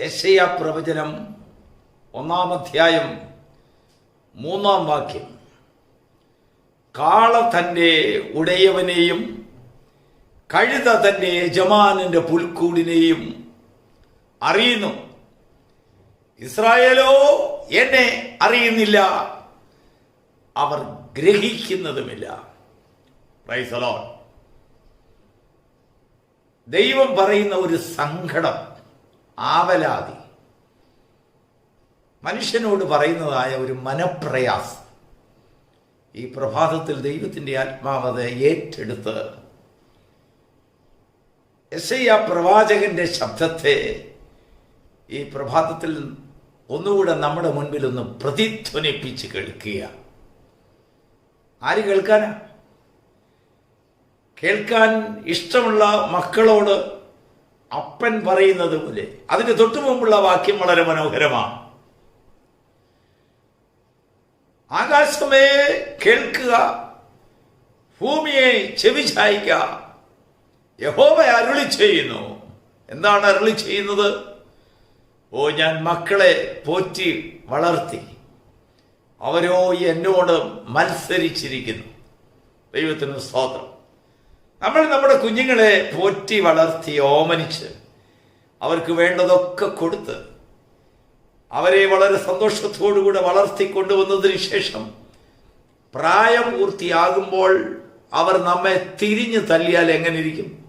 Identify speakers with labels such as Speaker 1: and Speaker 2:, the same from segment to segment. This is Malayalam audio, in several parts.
Speaker 1: യശയ പ്രവചനം ഒന്നാം അധ്യായം മൂന്നാം വാക്യം. കാള തന്റെ ഉടയവനെയും കഴുത തന്റെ യജമാനന്റെ പുൽക്കൂടിനെയും അറിയുന്നു. ഇസ്രായേലോ എന്നെ അറിയുന്നില്ല. അവർ ഗ്രഹിക്കുന്നതുമില്ല. ദൈവം പറയുന്ന ഒരു സങ്കടം ആവലാതി. മനുഷ്യനോട് പറയുന്നതായ ഒരു മനപ്രയാസം. ഈ പ്രഭാതത്തിൽ ദൈവത്തിന്റെ ആത്മാവത ഏറ്റെടുത്ത് എസ് ഐ പ്രവാചകന്റെ ശബ്ദത്തെ ഈ പ്രഭാതത്തിൽ ഒന്നുകൂടെ നമ്മുടെ മുൻപിൽ ഒന്ന് പ്രതിധ്വനിപ്പിച്ച് കേൾക്കുക. ആര് കേൾക്കാനാ? കേൾക്കാൻ ഇഷ്ടമുള്ള മക്കളോട് അപ്പൻ പറയുന്നത് പോലെ. അതിന് തൊട്ടു മുമ്പുള്ള വാക്യം വളരെ മനോഹരമാണ്. ആകാശമേ കേൾക്കുക ഭൂമിയെ ചെവി ചായ്ക്ക യഹോവ അരുളി ചെയ്യുന്നു. എന്താണ് അരുളി ചെയ്യുന്നത്? ഓ ഞാൻ മക്കളെ പോറ്റി വളർത്തി അവരോ എന്നോട് മത്സരിച്ചിരിക്കുന്നു. ദൈവത്തിന് സ്തോത്രം. നമ്മൾ നമ്മുടെ കുഞ്ഞുങ്ങളെ പോറ്റി വളർത്തി ഓമനിച്ച് അവർക്ക് വേണ്ടതൊക്കെ കൊടുത്ത് അവരെ വളരെ സന്തോഷത്തോടുകൂടെ വളർത്തി കൊണ്ടുവന്നതിന് ശേഷം പ്രായം പൂർത്തിയാകുമ്പോൾ അവർ നമ്മെ തിരിഞ്ഞു തല്ലിയാൽ എങ്ങനെ ഇരിക്കും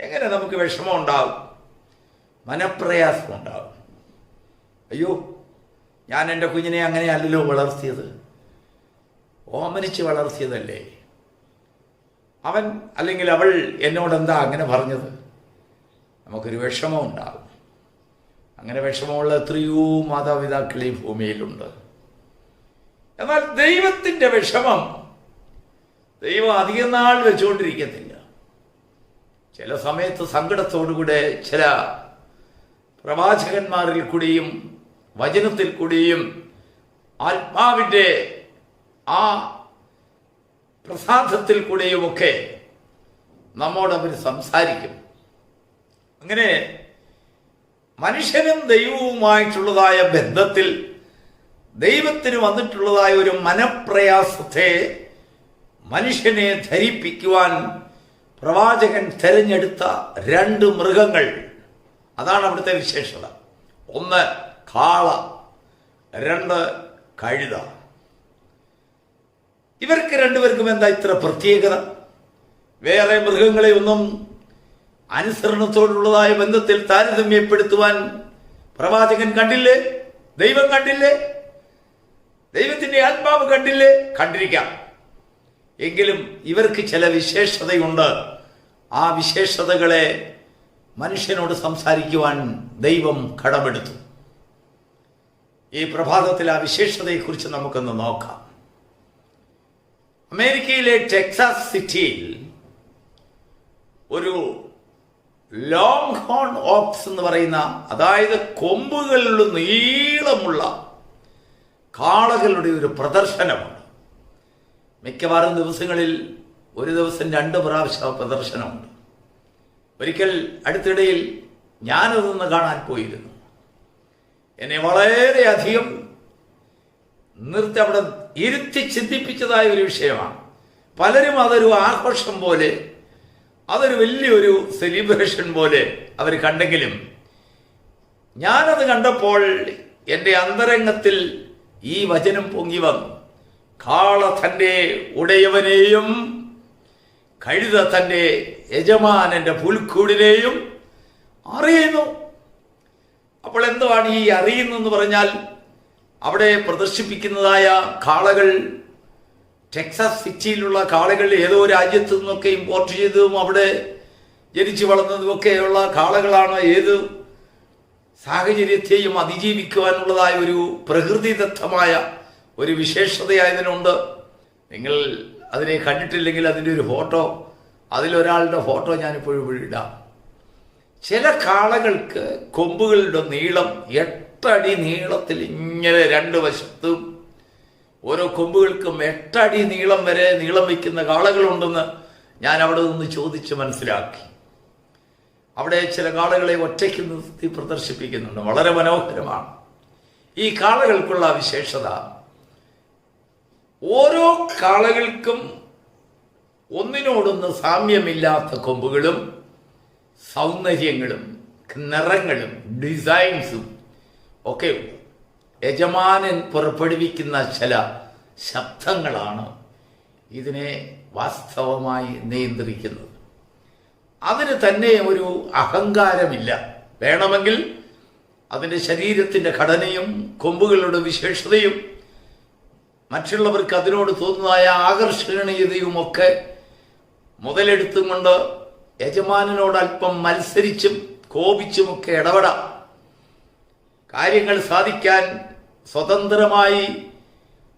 Speaker 1: എങ്ങനെ നമുക്ക് വിഷമം ഉണ്ടാവും? മനപ്രയാസം ഉണ്ടാവും അയ്യോ ഞാൻ എന്റെ കുഞ്ഞിനെ അങ്ങനെ അല്ലല്ലോ വളർത്തിയത്. ഓമനിച്ച് വളർത്തിയതല്ലേ? അവൻ അല്ലെങ്കിൽ അവൾ എന്നോട് എന്താ അങ്ങനെ പറഞ്ഞത്? നമുക്കൊരു വിഷമം ഉണ്ടാകും അങ്ങനെ വിഷമമുള്ള എത്രയോ മാതാപിതാക്കൾ ഈ ഭൂമിയിലുണ്ട്. എന്നാൽ ദൈവത്തിന്റെ വിഷമം ദൈവം അധികം നാൾ വെച്ചുകൊണ്ടിരിക്കത്തില്ല. ചില സമയത്ത് സങ്കടത്തോടുകൂടെ ചില പ്രവാചകന്മാരിൽ കൂടിയും വചനത്തിൽ കൂടിയും ആത്മാവിന്റെ ആ പ്രസാദത്തിൽ കൂടെയുമൊക്കെ നമ്മോട് അവർ സംസാരിക്കും. അങ്ങനെ മനുഷ്യനും ദൈവവുമായിട്ടുള്ളതായ ബന്ധത്തിൽ ദൈവത്തിന് വന്നിട്ടുള്ളതായ ഒരു മനപ്രയാസത്തെ മനുഷ്യനെ ധരിപ്പിക്കുവാൻ പ്രവാചകൻ തെരഞ്ഞെടുത്ത രണ്ട് മൃഗങ്ങൾ. അതാണ് അവിടുത്തെ വിശേഷത. ഒന്ന് കാള രണ്ട് കഴുത. ഇവർക്ക് രണ്ടുപേർക്കും എന്താ ഇത്ര പ്രത്യേകത? വേറെ മൃഗങ്ങളെ ഒന്നും അനുസരണത്തോടുള്ളതായ ബന്ധത്തിൽ താരതമ്യപ്പെടുത്തുവാൻ പ്രവാചകൻ കണ്ടില്ലേ? ദൈവം കണ്ടില്ലേ? ദൈവത്തിന്റെ ആത്മാവ് കണ്ടില്ലേ? കണ്ടിരിക്കാം. എങ്കിലും ഇവർക്ക് ചില വിശേഷതയുണ്ട്. ആ വിശേഷതകളെ മനുഷ്യനോട് സംസാരിക്കുവാൻ ദൈവം കടമെടുത്തു. ഈ പ്രഭാതത്തിൽ ആ വിശേഷതയെക്കുറിച്ച് നമുക്കൊന്ന് നോക്കാം. അമേരിക്കയിലെ ടെക്സാസ് സിറ്റിയിൽ ഒരു ലോങ് ഹോൺ ഓപ്സ് എന്ന് പറയുന്ന അതായത് കൊമ്പുകളിലുള്ള നീളമുള്ള കാളകളുടെ ഒരു പ്രദർശനമുണ്ട് മിക്കവാറും ദിവസങ്ങളിൽ ഒരു ദിവസം രണ്ട് പ്രാവശ്യം പ്രദർശനമുണ്ട്. ഒരിക്കൽ അടുത്തിടയിൽ ഞാനതൊന്ന് കാണാൻ പോയിരുന്നു. എന്നെ വളരെയധികം നിർത്തി അവിടെ ഇരുത്തി ചിന്തിപ്പിച്ചതായ ഒരു വിഷയമാണ്. പലരും അതൊരു ആഘോഷം പോലെ അതൊരു വലിയൊരു സെലിബ്രേഷൻ പോലെ അവർ കണ്ടെങ്കിലും ഞാനത് കണ്ടപ്പോൾ എന്റെ അന്തരംഗത്തിൽ ഈ വചനം പൊങ്ങി വന്നു. കാള തന്റെ ഉടയവനെയും കഴുത തന്റെ യജമാനന്റെ പുൽക്കൂടിനെയും അറിയുന്നു. അപ്പോൾ എന്തുവാണ് ഈ അറിയുന്നു എന്ന് പറഞ്ഞാൽ അവിടെ പ്രദർശിപ്പിക്കുന്നതായ കാളകൾ ടെക്സസ് സിറ്റിയിലുള്ള കാളകൾ ഏതോ രാജ്യത്തു നിന്നൊക്കെ ഇമ്പോർട്ട് ചെയ്തതും അവിടെ ജനിച്ചു വളർന്നതുമൊക്കെയുള്ള കാളകളാണ് ഏത് സാഹചര്യത്തെയും അതിജീവിക്കുവാനുള്ളതായ ഒരു പ്രകൃതിദത്തമായ ഒരു വിശേഷതയായതിനുണ്ട്. നിങ്ങൾ അതിനെ കണ്ടിട്ടില്ലെങ്കിൽ അതിന്റെ ഒരു ഫോട്ടോ അതിലൊരാളുടെ ഫോട്ടോ ഞാനിപ്പോഴും ഇടാം. ചില കാളകൾക്ക് കൊമ്പുകളുടെ നീളം എട്ടടി നീളത്തിൽ ഇങ്ങനെ രണ്ട് വശത്തും ഓരോ കൊമ്പുകൾക്കും എട്ടടി നീളം വരെ നീളം വയ്ക്കുന്ന കാളകളുണ്ടെന്ന് ഞാൻ അവിടെ നിന്ന് ചോദിച്ച് മനസ്സിലാക്കി. അവിടെ ചില കാളകളെ ഒറ്റയ്ക്ക് നിർത്തി പ്രദർശിപ്പിക്കുന്നുണ്ട്. വളരെ മനോഹരമാണ്. ഈ കാളകൾക്കുള്ള വിശേഷത ഓരോ കാളകൾക്കും ഒന്നിനോടൊന്ന് സാമ്യമില്ലാത്ത കൊമ്പുകളും സൗന്ദര്യങ്ങളും നിറങ്ങളും ഡിസൈൻസും ഒക്കെ യജമാനൻ പുറപ്പെടുവിക്കുന്ന ചില ശബ്ദങ്ങളാണ് ഇതിനെ വാസ്തവമായി നിയന്ത്രിക്കുന്നത്. അതിന് തന്നെ ഒരു അഹങ്കാരമില്ല. വേണമെങ്കിൽ അതിന്റെ ശരീരത്തിന്റെ ഘടനയും കൊമ്പുകളുടെ വിശേഷതയും മറ്റുള്ളവർക്ക് അതിനോട് തോന്നുന്നതായ ആകർഷണീയതയും ഒക്കെ മുതലെടുത്തും കൊണ്ട് യജമാനനോട് അല്പം മത്സരിച്ചും കോപിച്ചുമൊക്കെ ഇടപെടാം. കാര്യങ്ങൾ സാധിക്കാൻ സ്വതന്ത്രമായി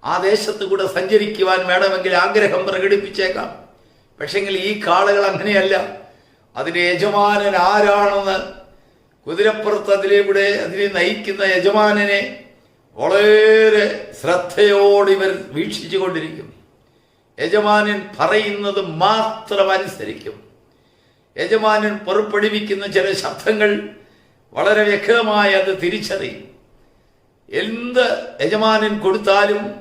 Speaker 1: ആ ദേശത്ത് കൂടെ സഞ്ചരിക്കുവാൻ വേണമെങ്കിൽ ആഗ്രഹം പ്രകടിപ്പിച്ചേക്കാം. പക്ഷെങ്കിൽ ഈ കാളുകൾ അങ്ങനെയല്ല. അതിന് യജമാനൻ ആരാണെന്ന് കുതിരപ്പുറത്ത് അതിലൂടെ അതിനെ നയിക്കുന്ന യജമാനനെ വളരെ ശ്രദ്ധയോടെ ഇവർ വീക്ഷിച്ചു കൊണ്ടിരിക്കും യജമാനൻ പറയുന്നത് മാത്രം അനുസരിക്കും. യജമാനൻ പുറപ്പെടുവിക്കുന്ന ചില ശബ്ദങ്ങൾ വളരെ വ്യക്തമായി അത് തിരിച്ചറിയും. എന്ത് യജമാനൻ കൊടുത്താലും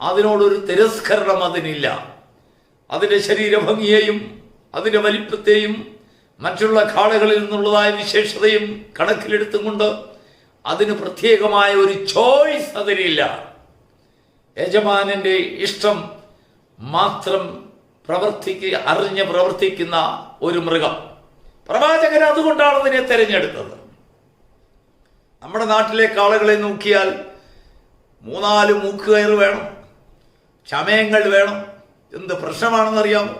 Speaker 1: അതിനോടൊരു തിരസ്കരണം അതിനില്ല. അതിന്റെ ശരീരഭംഗിയെയും അതിന്റെ വലിപ്പത്തെയും മറ്റുള്ള കാളകളിൽ നിന്നുള്ളതായ വിശേഷതയും കണക്കിലെടുത്തുകൊണ്ട് അതിന് പ്രത്യേകമായ ഒരു ചോയ്സ് അതിനില്ല. യജമാനന്റെ ഇഷ്ടം മാത്രം പ്രവർത്തിക്കുക അറിഞ്ഞ് പ്രവർത്തിക്കുന്ന ഒരു മൃഗം. പ്രവാചകൻ അതുകൊണ്ടാണ് അതിനെ തെരഞ്ഞെടുത്തത്. നമ്മുടെ നാട്ടിലെ കാളകളെ നോക്കിയാൽ മൂന്നാൽ മൂക്കുകയർ വേണം ചമയങ്ങൾ വേണം. എന്ത് പ്രശ്നമാണെന്നറിയാമോ?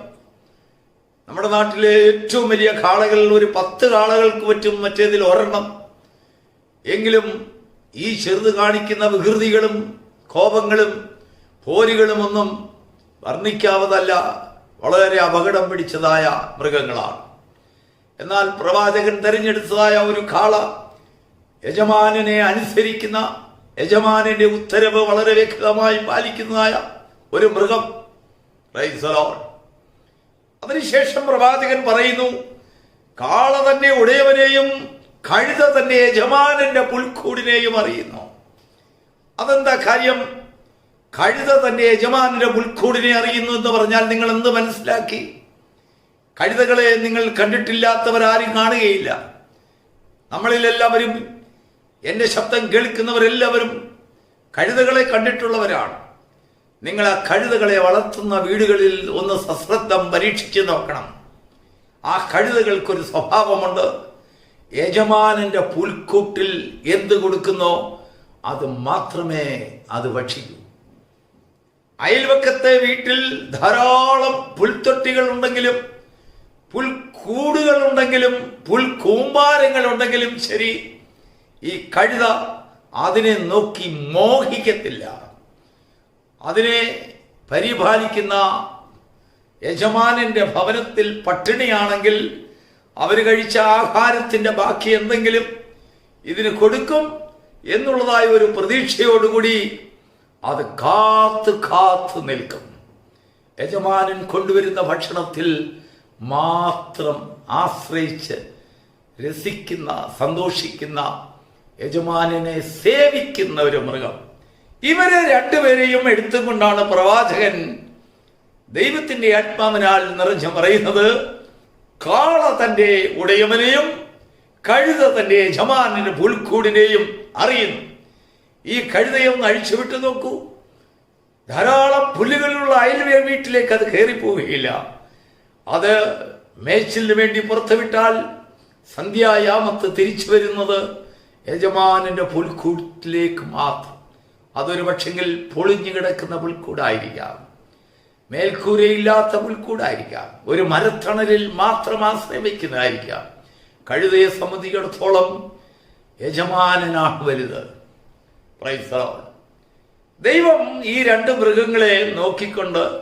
Speaker 1: നമ്മുടെ നാട്ടിലെ ഏറ്റവും വലിയ കാളകളിൽ ഒരു പത്ത് കാളകൾക്ക് പറ്റും മറ്റേതിൽ ഒരെണ്ണം. എങ്കിലും ഈ ചെറുത് കാണിക്കുന്ന വികൃതികളും കോപങ്ങളും പോരുകളും ഒന്നും വർണിക്കാവതല്ല വളരെ അപകടം പിടിച്ചതായ മൃഗങ്ങളാണ്. എന്നാൽ പ്രവാചകൻ തെരഞ്ഞെടുത്തതായ ഒരു കാള യജമാനനെ അനുസരിക്കുന്ന യജമാനന്റെ ഉത്തരവ് വളരെ വ്യക്തമായി പാലിക്കുന്നതായ ഒരു മൃഗം. അതിനുശേഷം പ്രവാചകൻ പറയുന്നു കാള തന്നെ ഉടയവനെയും കഴുത തന്നെ യജമാനന്റെ പുൽക്കൂടിനെയും അറിയുന്നു. അതെന്താ കാര്യം? കഴുത തന്നെ യജമാനന്റെ പുൽക്കൂടിനെ അറിയുന്നു എന്ന് പറഞ്ഞാൽ നിങ്ങൾ എന്ത് മനസ്സിലാക്കി? കഴുതകളെ നിങ്ങൾ കണ്ടിട്ടില്ലാത്തവരാരും കാണുകയില്ല. നമ്മളിൽ എല്ലാവരും എന്റെ ശബ്ദം കേൾക്കുന്നവരെല്ലാവരും കഴുതകളെ കണ്ടിട്ടുള്ളവരാണ്. നിങ്ങൾ ആ കഴുതകളെ വളർത്തുന്ന വീടുകളിൽ ഒന്ന് സശ്രദ്ധം പരീക്ഷിച്ച് നോക്കണം. ആ കഴുതകൾക്കൊരു സ്വഭാവമുണ്ട്. യജമാനന്റെ പുൽക്കൂട്ടിൽ എന്ത് കൊടുക്കുന്നോ അത് മാത്രമേ അത് ഭക്ഷിക്കൂ. അയൽവക്കത്തെ വീട്ടിൽ ധാരാളം പുൽത്തൊട്ടികൾ ഉണ്ടെങ്കിലും പുൽക്കൂടുകൾ ഉണ്ടെങ്കിലും പുൽക്കൂമ്പാരങ്ങൾ ഉണ്ടെങ്കിലും ശരി ഈ കഴുത അതിനെ നോക്കി മോഹിക്കത്തില്ല. അതിനെ പരിപാലിക്കുന്ന യജമാനന്റെ ഭവനത്തിൽ പട്ടിണിയാണെങ്കിൽ അവർ കഴിച്ച ആഹാരത്തിന്റെ ബാക്കി എന്തെങ്കിലും ഇതിന് കൊടുക്കും എന്നുള്ളതായ ഒരു പ്രതീക്ഷയോടുകൂടി അത് കാത്തു കാത്തു നിൽക്കും. യജമാനൻ കൊണ്ടുവരുന്ന ഭക്ഷണത്തിൽ മാത്രം ആശ്രയിച്ച് രസിക്കുന്ന സന്തോഷിക്കുന്ന യജമാനനെ സേവിക്കുന്ന ഒരു മൃഗം. ഇവരെ രണ്ടുപേരെയും എടുത്തുകൊണ്ടാണ് പ്രവാചകൻ ദൈവത്തിന്റെ ആത്മാവിനാൽ നിറഞ്ഞു പറയുന്നത് കാള തന്റെ ഉടയവനെയും കഴുത തന്റെ യജമാനന്റെ പുൽക്കൂടിനെയും അറിയുന്നു. ഈ കഴുതയൊന്ന് അഴിച്ചുവിട്ട് നോക്കൂ. ധാരാളം പുല്ലുകളിലുള്ള അയൽവേ വീട്ടിലേക്ക് അത് കയറിപ്പോവുകയില്ല. അത് മേച്ചിലിന് വേണ്ടി പുറത്തുവിട്ടാൽ സന്ധ്യായാമത്ത് തിരിച്ചു വരുന്നത് യജമാനന്റെ പുൽക്കൂട്ടിലേക്ക് മാത്രം. അതൊരു പക്ഷെങ്കിൽ പൊളിഞ്ഞു കിടക്കുന്ന പുൽക്കൂടായിരിക്കാം. മേൽക്കൂരയില്ലാത്ത പുൽക്കൂടായിരിക്കാം. ഒരു മരത്തണലിൽ മാത്രം ആശ്രയിക്കുന്നതായിരിക്കാം. കഴുതയെ സംബന്ധിച്ചിടത്തോളം യജമാനനാണ് വലുത്. ദൈവം ഈ രണ്ട് മൃഗങ്ങളെ നോക്കിക്കൊണ്ട്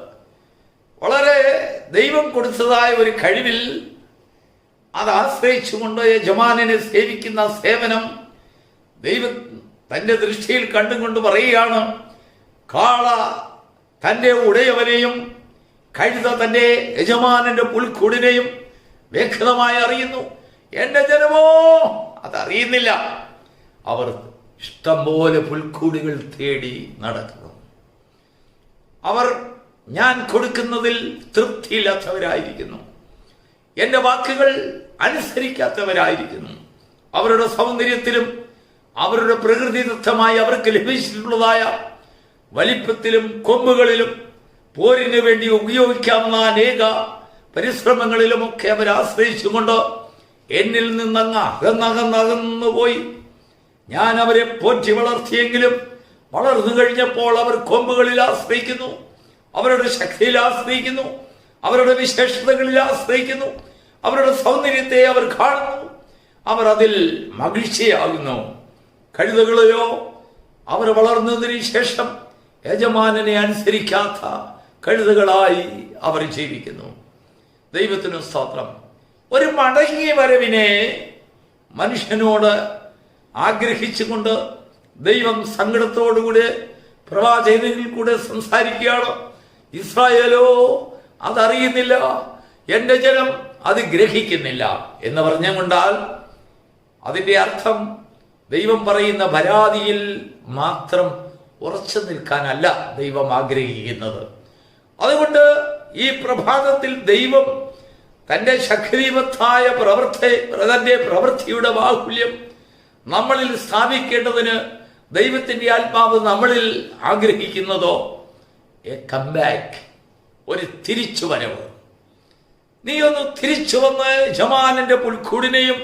Speaker 1: വളരെ ദൈവം കൊടുത്തതായ ഒരു കഴിവിൽ അത് ആശ്രയിച്ചുകൊണ്ട് യജമാനനെ സേവിക്കുന്ന സേവനം ദൈവം തന്റെ ദൃഷ്ടിയിൽ കണ്ടും കൊണ്ട് പറയുകയാണ് കാള തന്റെ ഉടയവനെയും കഴുത തന്റെ യജമാനന്റെ പുൽക്കൂടിനെയും വ്യക്തമായി അറിയുന്നു. എന്റെ ജനമോ അതറിയുന്നില്ല. അവർ ഇഷ്ടം പോലെ പുൽക്കൂടുകൾ തേടി നടക്കുന്നു. അവർ ഞാൻ കൊടുക്കുന്നതിൽ തൃപ്തിയില്ലാത്തവരായിരിക്കുന്നു. എന്റെ വാക്കുകൾ അനുസരിക്കാത്തവരായിരിക്കുന്നു. അവരുടെ സൗന്ദര്യത്തിലും അവരുടെ പ്രകൃതിദത്തമായി അവർക്ക് ലഭിച്ചിട്ടുള്ളതായ വലിപ്പത്തിലും കൊമ്പുകളിലും പോരിന് വേണ്ടി ഉപയോഗിക്കാവുന്ന അനേക പരിശ്രമങ്ങളിലുമൊക്കെ അവരാശ്രയിച്ചുകൊണ്ട് എന്നിൽ നിന്നങ്ങ് അകന്നകന്നകന്നു പോയി ഞാൻ അവരെ പോറ്റി വളർത്തിയെങ്കിലും വളർന്നു കഴിഞ്ഞപ്പോൾ അവർ കൊമ്പുകളിൽ ആശ്രയിക്കുന്നു അവരുടെ ശക്തിയിൽ ആശ്രയിക്കുന്നു അവരുടെ വിശേഷതകളിൽ ആശ്രയിക്കുന്നു അവരുടെ സൗന്ദര്യത്തെ അവർ കാണുന്നു അവർ അതിൽ മകിഴ്ചയാകുന്നു കഴുതകളെയോ അവർ വളർന്നതിന് ശേഷം യജമാനനെ അനുസരിക്കാത്ത കഴുതകളായി അവർ ജീവിക്കുന്നു. ദൈവത്തിനു സ്തോത്രം. ഒരു മടങ്ങിയ വരവിനെ മനുഷ്യനോട് ആഗ്രഹിച്ചുകൊണ്ട് ദൈവം സങ്കടത്തോടുകൂടെ പ്രവാചകനിൽ കൂടെ സംസാരിക്കുകയാണ്? ഇസ്രായേലോ അതറിയുന്നില്ല. എന്റെ ജനം അത് ഗ്രഹിക്കുന്നില്ല എന്ന് പറഞ്ഞുകൊണ്ടാൽ അതിന്റെ അർത്ഥം ദൈവം പറയുന്ന പരാതിയിൽ മാത്രം ഉറച്ചു നിൽക്കാനല്ല ദൈവം ആഗ്രഹിക്കുന്നത്. അതുകൊണ്ട് ഈ പ്രഭാതത്തിൽ ദൈവം തന്റെ ശക്തിമത്തായ പ്രവൃത്തി തന്റെ പ്രവൃത്തിയുടെ ബാഹുല്യം നമ്മളിൽ സ്ഥാപിക്കേണ്ടതിന് ദൈവത്തിന്റെ ആത്മാവ് നമ്മളിൽ ആഗ്രഹിക്കുന്നതോ എ കംബാക്ക് ഒരു തിരിച്ചു വരവ് നീ ഒന്ന് തിരിച്ചു വന്ന് ജമാനന്റെ പുൽക്കൂടിനെയും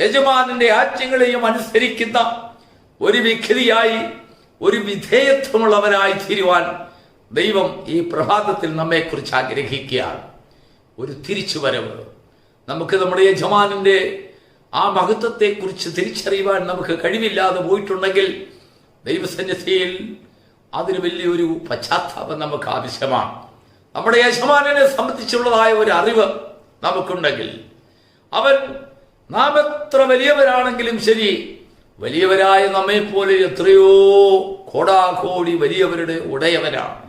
Speaker 1: യജമാനന്റെ ആജ്ഞങ്ങളെയും അനുസരിക്കുന്ന ഒരു വിഖരിയായി ഒരു വിധേയത്വമുള്ളവനായി തീരുവാൻ ദൈവം ഈ പ്രഭാതത്തിൽ നമ്മെക്കുറിച്ച് ആഗ്രഹിക്കുകയാണ്. ഒരു തിരിച്ചുവരവ്. നമുക്ക് നമ്മുടെ യജമാനന്റെ ആ മഹത്വത്തെക്കുറിച്ച് തിരിച്ചറിയുവാൻ നമുക്ക് കഴിവില്ലാതെ പോയിട്ടുണ്ടെങ്കിൽ ദൈവസന്നിധിയിൽ അതിന് വലിയൊരു പശ്ചാത്താപം നമുക്ക് ആവശ്യമാണ്. നമ്മുടെ യജമാനനെ സംബന്ധിച്ചുള്ളതായ ഒരു അറിവ് നമുക്കുണ്ടെങ്കിൽ അവൻ നാം എത്ര വലിയവരാണെങ്കിലും ശരി വലിയവരായ നമ്മെ പോലെ എത്രയോ കോടാകോടി വലിയവരുടെ ഉടയവരാണ്.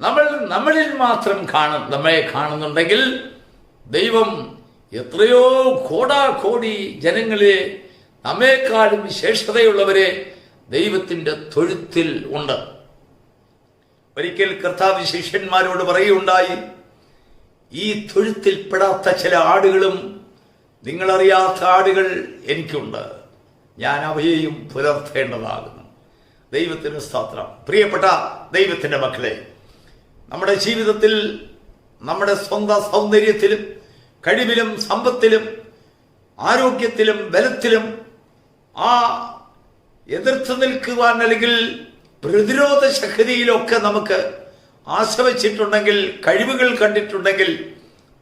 Speaker 1: നമ്മൾ നമ്മളിൽ മാത്രം കാണും നമ്മളെ കാണുന്നുണ്ടെങ്കിൽ ദൈവം എത്രയോ കോടാകോടി ജനങ്ങളെ നമ്മേക്കാളും വിശേഷതയുള്ളവരെ ദൈവത്തിന്റെ തൊഴുത്തിൽ ഉണ്ട്. ഒരിക്കൽ കർത്താവ് ശിഷ്യന്മാരോട് പറയുണ്ടായി ഈ തൊഴുത്തിൽപ്പെടാത്ത ചില ആടുകളും നിങ്ങളറിയാത്ത ആടുകൾ എനിക്കുണ്ട്. ഞാൻ അവയെയും പുലർത്തേണ്ടതാകുന്നു. ദൈവത്തിന്റെ സ്തോത്രം. പ്രിയപ്പെട്ട ദൈവത്തിന്റെ മക്കളെ നമ്മുടെ ജീവിതത്തിൽ നമ്മുടെ സ്വന്തം സൗന്ദര്യത്തിലും കഴിവിലും സമ്പത്തിലും ആരോഗ്യത്തിലും ബലത്തിലും ആ എതിർത്ത് നിൽക്കുവാൻ അല്ലെങ്കിൽ പ്രതിരോധ ശക്തിയിലൊക്കെ നമുക്ക് ആശ വച്ചിട്ടുണ്ടെങ്കിൽ കഴിവുകൾ കണ്ടിട്ടുണ്ടെങ്കിൽ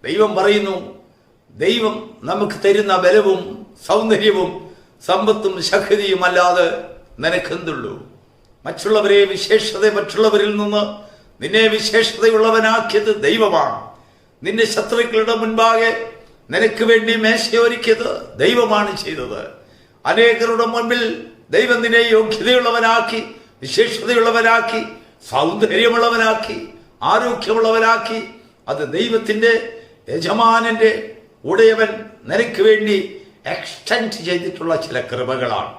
Speaker 1: ദൈവം പറയുന്നു ദൈവം നമുക്ക് തരുന്ന ബലവും സൗന്ദര്യവും സമ്പത്തും ശക്തിയും അല്ലാതെ നിനക്കെന്തുള്ളൂ? മറ്റുള്ളവരെ വിശേഷത മറ്റുള്ളവരിൽ നിന്ന് നിന്നെ വിശേഷതയുള്ളവനാക്കിയത് ദൈവമാണ്. നിന്റെ ശത്രുക്കളുടെ മുൻപാകെ നിനക്ക് വേണ്ടി മേശയൊരുക്കിയത് ദൈവമാണ് ചെയ്തത്. അനേകരുടെ മുൻപിൽ ദൈവം നിന്നെ യോഗ്യതയുള്ളവനാക്കി വിശേഷതയുള്ളവനാക്കി സൗന്ദര്യമുള്ളവനാക്കി ആരോഗ്യമുള്ളവനാക്കി അത് ദൈവത്തിന്റെ യജമാനന്റെ ഉടയവൻ നിനക്ക് വേണ്ടി എക്സ്റ്റൻഡ് ചെയ്തിട്ടുള്ള ചില കൃപകളാണ്.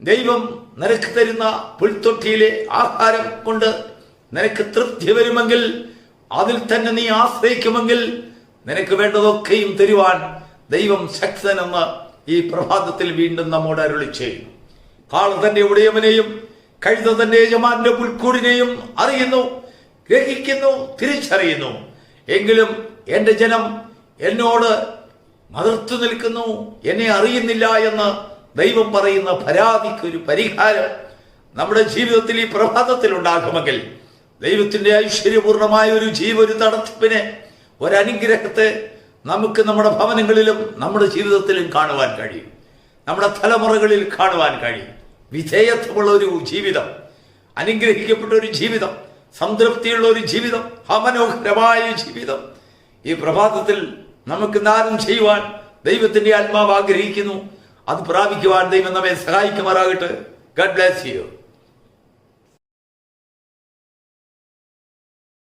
Speaker 1: ദൈവം നിനക്ക് തരുന്ന പുൽത്തൊട്ടിയിലെ ആഹാരം കൊണ്ട് നിനക്ക് തൃപ്തി വരുമെങ്കിൽ അതിൽ തന്നെ നീ ആശ്രയിക്കുമെങ്കിൽ നിനക്ക് വേണ്ടതൊക്കെയും തരുവാൻ ദൈവം ശക്തനെന്ന് ഈ പ്രഭാതത്തിൽ വീണ്ടും നമ്മോട് അരുളി ചെയ്യും കാള തന്റെ ഉടയവനെയും കഴുത തന്റെ യജമാന്റെ പുൽക്കൂടിനെയും അറിയുന്നു ഗ്രഹിക്കുന്നു തിരിച്ചറിയുന്നു. എങ്കിലും എന്റെ ജനം എന്നോട് മതിർത്തു നിൽക്കുന്നു എന്നെ അറിയുന്നില്ല എന്ന് ദൈവം പറയുന്ന പരാതിക്ക് ഒരു പരിഹാരം നമ്മുടെ ജീവിതത്തിൽ ഈ പ്രഭാതത്തിൽ ഉണ്ടാകുമെങ്കിൽ ദൈവത്തിന്റെ ഐശ്വര്യപൂർണമായ ഒരു ജീവ ഒരു തടസ്സപ്പിനെ ഒരനുഗ്രഹത്തെ നമുക്ക് നമ്മുടെ ഭവനങ്ങളിലും നമ്മുടെ ജീവിതത്തിലും കാണുവാൻ കഴിയും. നമ്മുടെ തലമുറകളിൽ കാണുവാൻ കഴിയും. വിധേയത്വമുള്ള ഒരു ജീവിതം അനുഗ്രഹിക്കപ്പെട്ട ഒരു ജീവിതം സംതൃപ്തിയുള്ള ഒരു ജീവിതം അമനോഹരമായ ജീവിതം. ഈ പ്രഭാതത്തിൽ നമുക്ക് ദാനം ചെയ്യുവാൻ ദൈവത്തിന്റെ ആത്മാവ് ആഗ്രഹിക്കുന്നു. അത് പ്രാപിക്കുവാൻ ദൈവം നമ്മെ സഹായിക്കുമാറാകട്ടെ. ഗഡ് ബ്ലാസ് യു